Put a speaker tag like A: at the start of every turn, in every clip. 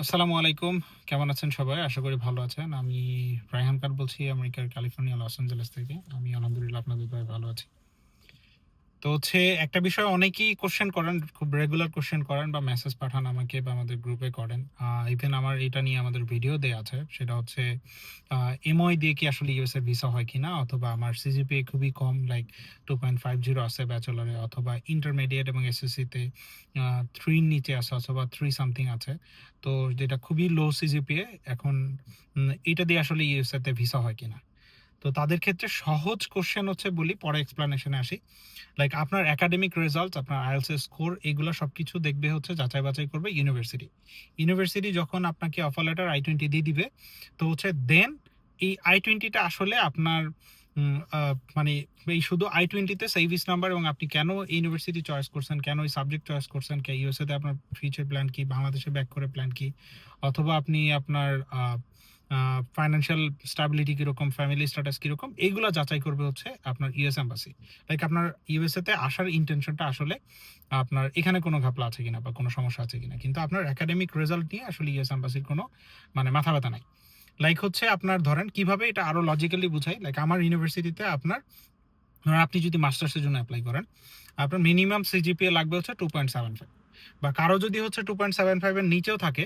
A: আসসালামু আলাইকুম। কেমন আছেন সবাই? আশা করি ভালো আছেন। আমি রায়হান খান বলছি, আমেরিকার ক্যালিফোর্নিয়া, লস অ্যাঞ্জেলেস থেকে। আমি আলহামদুলিল্লাহ আপনাদের ভালো আছি। তো হচ্ছে একটা বিষয় অনেকেই কোশ্চেন করেন, খুব রেগুলার কোশ্চেন করেন বা মেসেজ পাঠান আমাকে বা আমাদের গ্রুপে করেন। ইভেন আমার এটা নিয়ে আমাদের ভিডিও দেওয়া আছে। সেটা হচ্ছে এমওই দিয়ে কি আসলে ইউএস এর ভিসা হয় কিনা? অথবা আমার সিজিপি খুবই কম like two point five zero আছে ব্যাচেলারে অথবা ইন্টারমিডিয়েট এবং এসএসসিতে থ্রির নিচে আছে, অথবা থ্রি সামথিং আছে। তো যেটা খুবই লো সিজিপিএ এখন এটা দিয়ে আসলে ইউএসএতে ভিসা হয় কিনা? তো তাদের ক্ষেত্রে সহজ কোশ্চেন হচ্ছে বলি পরে এক্সপ্লানেশনে আসি। লাইক আপনার একাডেমিক রেজাল্ট আপনার আইএলস স্কোর এগুলো সবকিছু দেখবে হচ্ছে, যাচাই বাছাই করবে ইউনিভার্সিটি ইউনিভার্সিটি যখন আপনাকে অফার লেটার আই টোয়েন্টি দিয়ে দিবে, তো হচ্ছে দেন এই আই টোয়েন্টিটা আসলে আপনার মানে এই শুধু আই টোয়েন্টিতে সেভিস নাম্বার এবং আপনি কেন ইউনিভার্সিটি চয়েস করছেন, কেন এই সাবজেক্ট চয়েস করছেন, কে ইউএসএ তে আপনার ফিউচার প্ল্যান কি, বাংলাদেশে ব্যাক করে প্ল্যান কি? অথবা আপনি আপনার ফাইন্যান্সিয়াল স্টাবিলিটি কীরকম ফ্যামিলি স্ট্যাটাস কীরকম এইগুলো যাচাই করবে হচ্ছে আপনার ইউএস এম্বাসি লাইক আপনার ইউএসএ তে আসার ইন্টেনশনটা আসলে আপনার এখানে কোনো ঘাপলা আছে কিনা বা কোনো সমস্যা আছে কিনা। কিন্তু আপনার একাডেমিক রেজাল্ট নিয়ে আসলে ইউএস এম্বাসির কোনো মানে মাথা ব্যথা নাই। লাইক হচ্ছে আপনার ধরেন কীভাবে এটা আরও লজিক্যালি বুঝাই লাইক আমার ইউনিভার্সিটিতে আপনার, ধরেন আপনি যদি মাস্টার্সের জন্য অ্যাপ্লাই করেন, আপনার মিনিমাম সিজিপিএ লাগবে হচ্ছে টু পয়েন্ট সেভেন ফাইভ বা কারও যদি হচ্ছে টু পয়েন্ট সেভেন ফাইভের নিচেও থাকে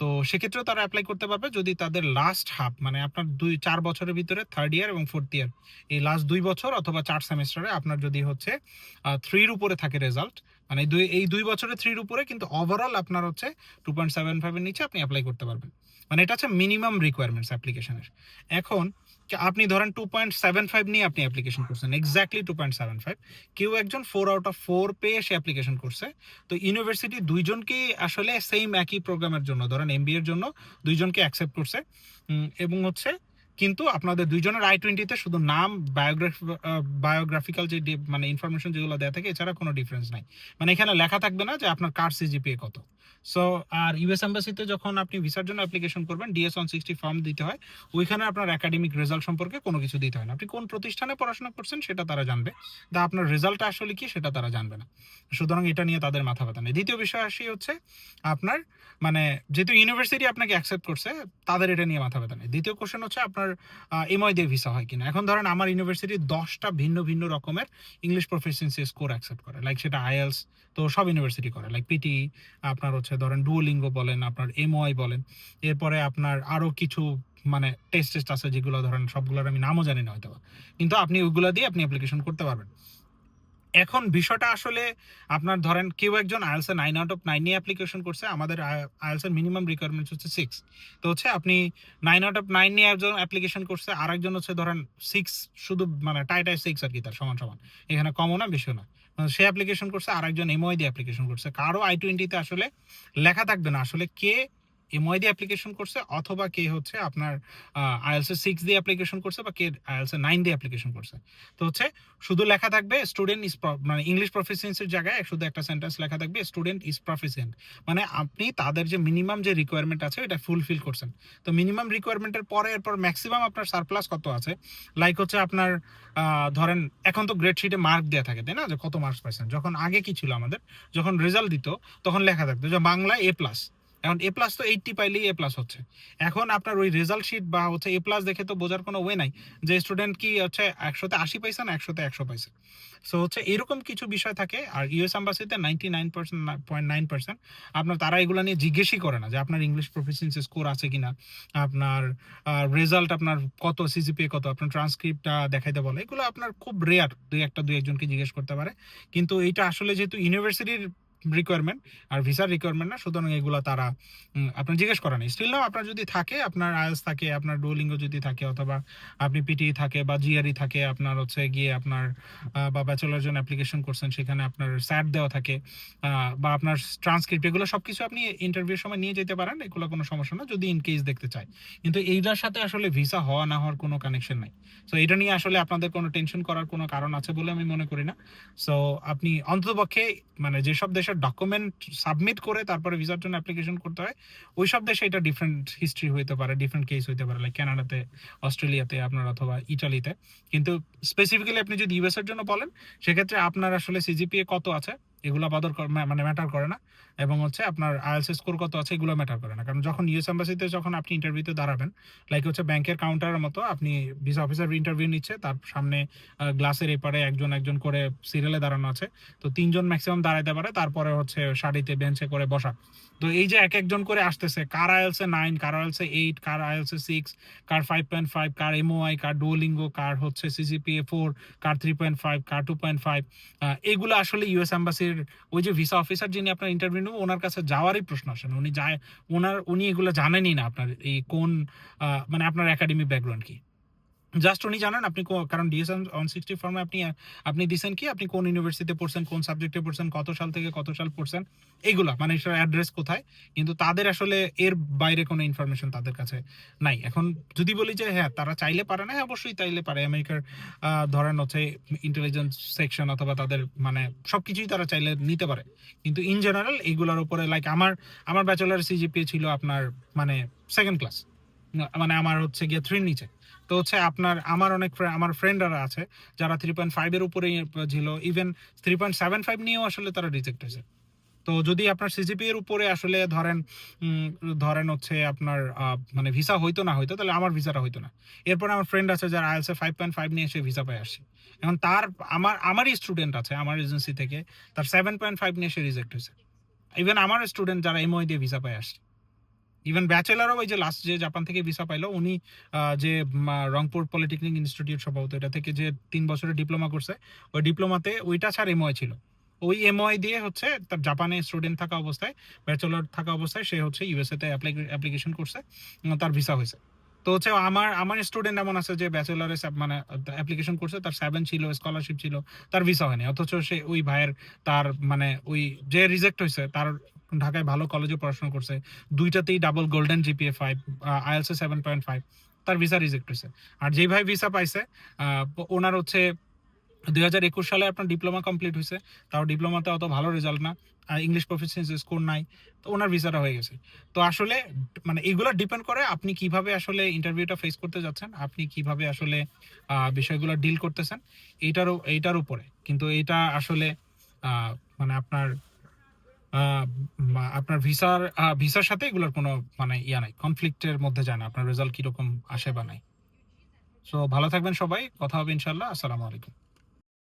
A: তো সেক্ষেত্রেও তারা অ্যাপ্লাই করতে পারবে যদি তাদের লাস্ট হাফ মানে আপনার দুই, চার বছরের ভিতরে থার্ড ইয়ার এবং ফোর্থ ইয়ার এই লাস্ট দুই বছর অথবা চার সেমিস্টারে আপনার যদি হচ্ছে থ্রির উপরে থাকে রেজাল্ট মানে দুই, এই দুই বছরে থ্রির উপরে কিন্তু ওভারঅল আপনার হচ্ছে টু পয়েন্ট সেভেন ফাইভের নিচে আপনি অ্যাপ্লাই করতে পারবেন। মানে এটা হচ্ছে মিনিমাম রিকোয়ারমেন্টস অ্যাপ্লিকেশনের এখন আপনি ধরেন টু পয়েন্ট সেভেন ফাইভ নিয়ে আপনি অ্যাপ্লিকেশন করছেন exactly two point seven five কেউ একজন ফোর আউট অফ ফোর পেয়ে সে অ্যাপ্লিকেশন করছে। তো ইউনিভার্সিটি দুইজনকেই আসলে সেম একই প্রোগ্রামের জন্য, ধরেন এম এর জন্য দুইজনকে অ্যাকসেপ্ট করছে। এবং হচ্ছে কিন্তু আপনাদের দুইজনের আই টোয়েন্টিতে শুধু নাম বায়োগ্রাফি বায়োগ্রাফিক্যাল যে মানে ইনফরমেশন যেগুলো দেওয়া থাকে, এছাড়া কোনো ডিফারেন্স নাই। মানে এখানে লেখা থাকবে না যে আপনার কার সিজিপিএ কত। সো আর ইউএস এম্বাসিতে যখন আপনি ভিসার জন্য অ্যাপ্লিকেশন করবেন ডিএস ওয়ান সিক্সটি ফর্ম দিতে হয়, ওইখানে আপনার একাডেমিক রেজাল্ট সম্পর্কে কোনো কিছু দিতে হয় না। আপনি কোন প্রতিষ্ঠানে পড়াশোনা করছেন সেটা তারা জানবে। তা আপনার রেজাল্টটা আসলে কি সেটা তারা জানবে না। সুতরাং এটা নিয়ে তাদের মাথা ব্যথা নেই। দ্বিতীয় বিষয় আসি হচ্ছে আপনার মানে যেহেতু ইউনিভার্সিটি আপনাকে অ্যাকসেপ্ট করছে, তাদের এটা নিয়ে মাথা ব্যথা নেই। দ্বিতীয় কোশ্চেন হচ্ছে আপনার এমআই দিয়ে ভিসা হয় কিনা। এখন ধরেন আমার ইউনিভার্সিটি দশটা ভিন্ন ভিন্ন রকমের ইংলিশ প্রফেশনসি স্কোর অ্যাকসেপ্ট করে। লাইক সেটা আইএলস তো সব ইউনিভার্সিটি করে। লাইক পিটি আপনার হচ্ছে, ধরেন ডুয়োলিঙ্গ বলেন, আপনার এমওয়াই বলেন, এরপরে আপনার আরও কিছু মানে টেস্ট টেস্ট আছে যেগুলো ধরেন সবগুলোর আমি নামও জানি না হয়তো কিন্তু আপনি ওইগুলো দিয়ে আপনি অ্যাপ্লিকেশন করতে পারবেন। এখন বিষয়টা আসলে আপনার ধরেন কেউ একজন IELTS nine out of nine নিয়ে অ্যাপ্লিকেশন করছে, আমাদের আইএলস মিনিমাম রিকোয়ারমেন্টস হচ্ছে সিক্স তো হচ্ছে আপনি নাইন আউট অফ নাইন নিয়ে একজন অ্যাপ্লিকেশন করছে আর একজন হচ্ছে ধরেন সিক্স শুধু মানে টাই টাই সিক্স আর কি তার সমান সমান। এখানে কমও না, বেশিও না। সে অ্যাপ্লিকেশন করছে আর একজন এমওআই দিয়ে অ্যাপ্লিকেশন করছে। কারও আই টোয়েন্টিতে আসলে লেখা থাকবে না। আসলে কে এমওআই দিয়ে অ্যাপ্লিকেশন করছে অথবা কে হচ্ছে আপনার আইএলস সিক্স দিয়ে অ্যাপ্লিকেশন করছে বা কে আইএলস নাইন দিয়ে অ্যাপ্লিকেশন করছে। তো হচ্ছে শুধু লেখা থাকবে স্টুডেন্ট ইজ মানে ইংলিশ প্রফিসিয়েন্সির জায়গায় শুধু একটা সেন্টেন্স লেখা থাকবে স্টুডেন্ট ইজ প্রফিসিয়েন্ট মানে আপনি তাদের যে মিনিমাম যে রিকোয়ারমেন্ট আছে এটা ফুলফিল করছেন। তো মিনিমাম রিকোয়ারমেন্টের পরে এরপর ম্যাক্সিমাম আপনার সারপ্লাস কত আছে? লাইক হচ্ছে আপনার ধরেন এখন তো গ্রেড শিটে মার্ক দেওয়া থাকে, তাই না? যে কত মার্কস পাইছেন? যখন আগে কি ছিল আমাদের? যখন রেজাল্ট দিত, তখন লেখা থাকতো যে বাংলায় এ প্লাস এখন এ প্লাস তো এইটটি পাইলেই এ প্লাস হচ্ছে। এখন আপনার ওই রেজাল্ট শিট বা হচ্ছে এ প্লাস দেখে তো বোঝার কোনো ওয়ে নাই যে স্টুডেন্ট কি হচ্ছে একশোতে আশি পাইছে না একশোতে একশো পাইছে। সো হচ্ছে এরকম কিছু বিষয় থাকে আর ইউএস অ্যাম্বাসিতে ninety nine percent point nine percent আপনার তারা এগুলো নিয়ে জিজ্ঞেসই করে না যে আপনার ইংলিশ প্রফিসিয়েন্সি স্কোর আছে কিনা, আপনার রেজাল্ট আপনার কত সিজিপিএ কত, আপনার ট্রান্সক্রিপ্টটা দেখাইতে বলে। এগুলো আপনার খুব রেয়ার দুই একটা, দুই একজনকে জিজ্ঞেস করতে পারে। কিন্তু এইটা আসলে যেহেতু ইউনিভার্সিটির রিকোয়ারমেন্ট আর ভিসার রিকোয়ারমেন্ট না, সুতরাং এগুলো তারা আপনার জিজ্ঞেস করা নেই। স্টিল আপনার যদি থাকে, আপনার আইএলস থাকে, আপনার ডুলিঙ্গো যদি থাকে, অথবা আপনি পিটি থাকে বা জিআরই থাকে, আপনার হচ্ছে গিয়ে আপনার বা ব্যাচেলার জন্য অ্যাপ্লিকেশন করছেন, সেখানে আপনার স্যাট দেওয়া থাকে বা আপনার ট্রান্সক্রিপ্ট এগুলো সব কিছু আপনি ইন্টারভিউর সময় নিয়ে যেতে পারেন, এগুলো কোনো সমস্যা না, যদি ইন কেস দেখতে চায়। কিন্তু এইটার সাথে আসলে ভিসা হওয়া না হওয়ার কোনো কানেকশন নাই। সো এটা নিয়ে আসলে আপনাদের কোনো টেনশন করার কোনো কারণ আছে বলে আমি মনে করি না। সো আপনি অন্ততপক্ষে মানে যেসব দেশের ডকুমেন্ট সাবমিট করে তারপরে ভিসার জন্য অ্যাপ্লিকেশন করতে হয় ওই সব দেশে এটা ডিফারেন্ট হিস্ট্রি হইতে পারে ডিফারেন্ট কেস হইতে পারে লাইক কানাডাতে অস্ট্রেলিয়াতে আপনার অথবা ইটালিতে কিন্তু স্পেসিফিক্যালি আপনি যদি ইউএস এর জন্য বলেন, সেক্ষেত্রে আপনার আসলে সিজিপিএ কত আছে? এগুলো বাদর মানে ম্যাটার করে না। এবং হচ্ছে আপনার আইএলস স্কোর কত আছে এগুলো ম্যাটার করে না। কারণ যখন ইউএস এম্বাসিতে যখন আপনি ইন্টারভিউতে দাঁড়াবেন লাইক হচ্ছে ব্যাংকের কাউন্টারের মতো আপনি ভিসা অফিসার ইন্টারভিউ নিচ্ছে, তার সামনে গ্লাসের এপারে একজন একজন করে সিরিয়ালে দাঁড়ানো আছে। তো তিনজন ম্যাক্সিমাম দাঁড়াইতে পারে, তারপরে হচ্ছে শাড়িতে বেঞ্চে করে বসা। তো এই যে এক একজন করে আসতেছে, কার আইএলসে নাইন কার আইএলসে এইট কার আইএলসে সিক্স কার ফাইভ পয়েন্ট ফাইভ কার এমওআই কার ডুওলিঙ্গো কার হচ্ছে সিজিপিএ ফোর কার থ্রি পয়েন্ট ফাইভ কার টু পয়েন্ট ফাইভ এগুলো আসলে ইউএস এম্বাসির ওই যে ভিসা অফিসার যিনি আপনার ইন্টারভিউ নেব, ওনার কাছে যাওয়ারই প্রশ্ন আসেন। উনি যায়, ওনার, উনি এগুলো জানেনই না আপনার, এই কোন মানে আপনার একাডেমিক ব্যাকগ্রাউন্ড কি। জাস্ট উনি জানেন আপনি কারণ ডিএসএম ওয়ান সিক্সটি ফর্মে আপনি আপনি দিচ্ছেন কি? আপনি কোন ইউনিভার্সিটিতে পড়ছেন কোন সাবজেক্টে পড়ছেন কত সাল থেকে কত সাল পড়ছেন এগুলা মানে অ্যাড্রেস কোথায়? কিন্তু তাদের আসলে এর বাইরে কোনো ইনফরমেশন তাদের কাছে নাই। এখন যদি বলি যে হ্যাঁ তারা চাইলে পারে না হ্যাঁ, অবশ্যই চাইলে পারে। আমেরিকার ধরেন হচ্ছে ইন্টেলিজেন্স সেকশন অথবা তাদের মানে সবকিছুই তারা চাইলে নিতে পারে। কিন্তু ইন জেনারেল এইগুলোর উপরে লাইক আমার আমার ব্যাচেলার সিজিপিএ ছিল আপনার মানে সেকেন্ড ক্লাস মানে আমার হচ্ছে গিয়ে থ্রির নিচে। তো হচ্ছে আপনার, আমার অনেক আমার ফ্রেন্ডরা আছে, যারা থ্রি পয়েন্ট ফাইভের উপরেই ছিল even three point seven five নিয়েও আসলে তারা রিজেক্ট হয়েছে। তো যদি আপনার সিজিপি এর উপরে আসলে ধরেন ধরেন হচ্ছে আপনার মানে ভিসা হইতো না হইতো, তাহলে আমার ভিসাটা হইতো না। এরপরে আমার ফ্রেন্ড আছে যারা আইএলসে ফাইভ পয়েন্ট ফাইভ নিয়ে এসে ভিসা পাই আসছে এখন তার, আমার, আমারই স্টুডেন্ট আছে, আমার এজেন্সি থেকে, তার সেভেন পয়েন্ট ফাইভ নিয়ে এসে রিজেক্ট হয়েছে। ইভেন আমার স্টুডেন্ট যারা এমওই দিয়ে ভিসা পাই আসছে ইভেন ব্যাচেলারও ওই যে লাস্ট যে জাপান থেকে ভিসা পাইলো, উনি যে রংপুর পলিটেকনিক ইনস্টিটিউট সম্ভবত এটা থেকে যে তিন বছরের ডিপ্লোমা করছে, ওই ডিপ্লোমাতে ওইটা ছাড় এমওয়াই ছিল। ওই এমওয়াই দিয়ে হচ্ছে তার জাপানে স্টুডেন্ট থাকা অবস্থায় ব্যাচেলর থাকা অবস্থায় সে হচ্ছে ইউএসএ তে অ্যাপ্লিকেশন করছে তার ভিসা হয়েছে। তো হচ্ছে আমার আমার স্টুডেন্ট এমন আছে যে ব্যাচেলারে মানে অ্যাপ্লিকেশন করছে, তার সেভেন ছিল স্কলারশিপ ছিল, তার ভিসা হয়নি। অথচ সে ওই ভাইয়ের, তার মানে ওই যে রিজেক্ট হয়েছে, তার ঢাকায় ভালো কলেজে পড়াশোনা করছে। দুইটাতেই ডাবল গোল্ডেন জিপিএ ফাইভ আইএলসে সেভেন পয়েন্ট ফাইভ তার ভিসা রিজেক্ট হয়েছে। আর যেই ভাই ভিসা পাইছে ওনার হচ্ছে দুই হাজার একুশ সালে আপনার ডিপ্লোমা কমপ্লিট হয়েছে। তাও ডিপ্লোমাতে অত ভালো রেজাল্ট না। আর ইংলিশ প্রফিসিয়েন্সি স্কোর নাই। তো ওনার ভিসাটা হয়ে গেছে। তো আসলে মানে এগুলো ডিপেন্ড করে আপনি কীভাবে আসলে ইন্টারভিউটা ফেস করতে যাচ্ছেন, আপনি কীভাবে আসলে বিষয়গুলো ডিল করতেছেন এইটারও এইটার উপরে। কিন্তু এটা আসলে মানে আপনার আপনার ভিসার ভিসার সাথে এগুলোর কোনো মানে ইয়া নাই কনফ্লিক্টের মধ্যে যায় না, আপনার রেজাল্ট কীরকম আসে বা নাই। সো ভালো থাকবেন সবাই, কথা হবে ইনশাল্লাহ আসসালামু আলাইকুম।